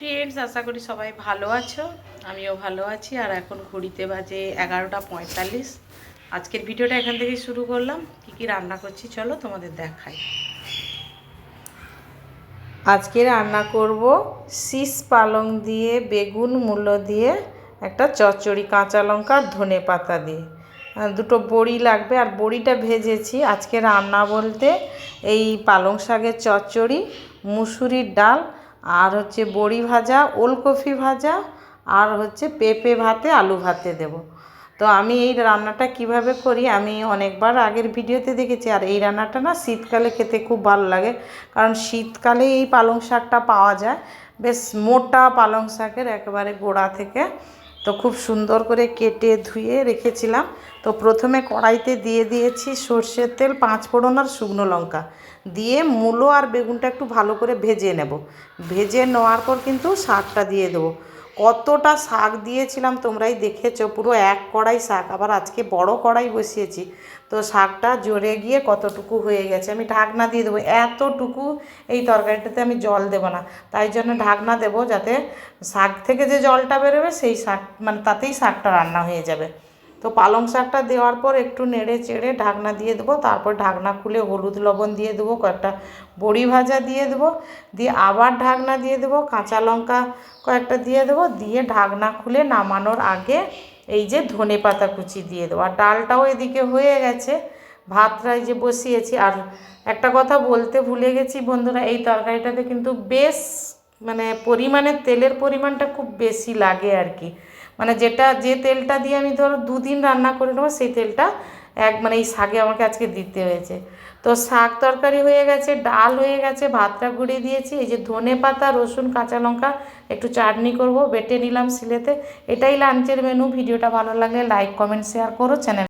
Friends আশা করি সবাই ভালো আছো। আমিও ভালো আছি। আর এখন ঘড়িতে বাজে এগারোটা পঁয়তাল্লিশ। আজকের ভিডিওটা এখান থেকেই শুরু করলাম। কি কি রান্না করছি চলো তোমাদের দেখাই। আজকে রান্না করব শীষ পালং দিয়ে, বেগুন মূলো দিয়ে, একটা চচ্চড়ি কাঁচা লঙ্কা আর ধনে পাতা দিয়ে। দুটো বড়ি লাগবে। আর বড়িটা ভেজেছি আজকে রান্না বলতে এই পালং শাকের চচ্চড়ি, মুসুরির ডাল আর হচ্ছে বড়ি ভাজা ওলকপি ভাজা, আর হচ্ছে পেঁপে ভাতে, আলু ভাতে দেব। তো আমি এই রান্নাটা কীভাবে করি, আমি অনেকবার আগের ভিডিওতে দেখেছি। আর এই রান্নাটা না শীতকালে খেতে খুব ভালো লাগে, কারণ শীতকালে এই পালং শাকটা পাওয়া যায়। বেশ মোটা পালং শাকের একেবারে গোড়া থেকে তো খুব সুন্দর করে কেটে ধুয়ে রেখেছিলাম। তো প্রথমে কড়াইতে দিয়ে দিয়েছি সর্ষের তেল, পাঁচ ফোড়ন আর শুকনো লঙ্কা। দিয়ে মূলো আর বেগুনটা একটু ভালো করে ভেজে নেব। ভেজে নেওয়ার পর কিন্তু শাকটা দিয়ে দেবো। কতটা শাক দিয়েছিলাম তোমরাই দেখেছ, পুরো এক কড়াই শাক। আবার আজকে বড় কড়াই বসিয়েছি, তো শাকটা জোরে গিয়ে কতটুকু হয়ে গেছে আমি ঢাকনা দিয়ে দেবো। এতটুকু এই তরকারিটাতে আমি জল দেবো না, তাই জন্য ঢাকনা দেবো যাতে শাক থেকে যে জলটা বেরোবে সেই শাক মানে তাতেই শাকটা রান্না হয়ে যাবে। তো পালং শাকটা দেওয়ার পর একটু নেড়ে চেড়ে ঢাকনা দিয়ে দেবো, তারপর ঢাকনা খুলে হলুদ লবণ দিয়ে দেবো, কয়েকটা বড়ি ভাজা দিয়ে দেবো, দিয়ে আবার ঢাকনা দিয়ে দেবো, কাঁচা লঙ্কা কয়েকটা দিয়ে দেবো, দিয়ে ঢাকনা খুলে নামানোর আগে এই যে ধনে পাতা কুচি দিয়ে দেবো। আর ডালটাও এদিকে হয়ে গেছে ভাতটা যে বসিয়েছি। আর একটা কথা বলতে ভুলে গেছি বন্ধুরা, এই তরকারিটাতে কিন্তু বেশ মানে পরিমাণের তেলের পরিমাণটা খুব বেশি লাগে আর কি। মানে যেটা, যে তেলটা দিয়ে আমি ধরো দুদিন রান্না করে নেব, সেই তেলটা এক মানে এই শাকে আমাকে আজকে দিতে হয়েছে। তো শাক তরকারি হয়ে গেছে, ডাল হয়ে গেছে, ভাতটা গুঁড়িয়ে দিয়েছি, এই যে ধনে পাতা, রসুন, কাঁচা লঙ্কা একটু চাটনি করব, বেটে নিলাম সিলেতে এটাই লাঞ্চের মেনু ভিডিওটা ভালো লাগলে লাইক কমেন্ট শেয়ার করো চ্যানেল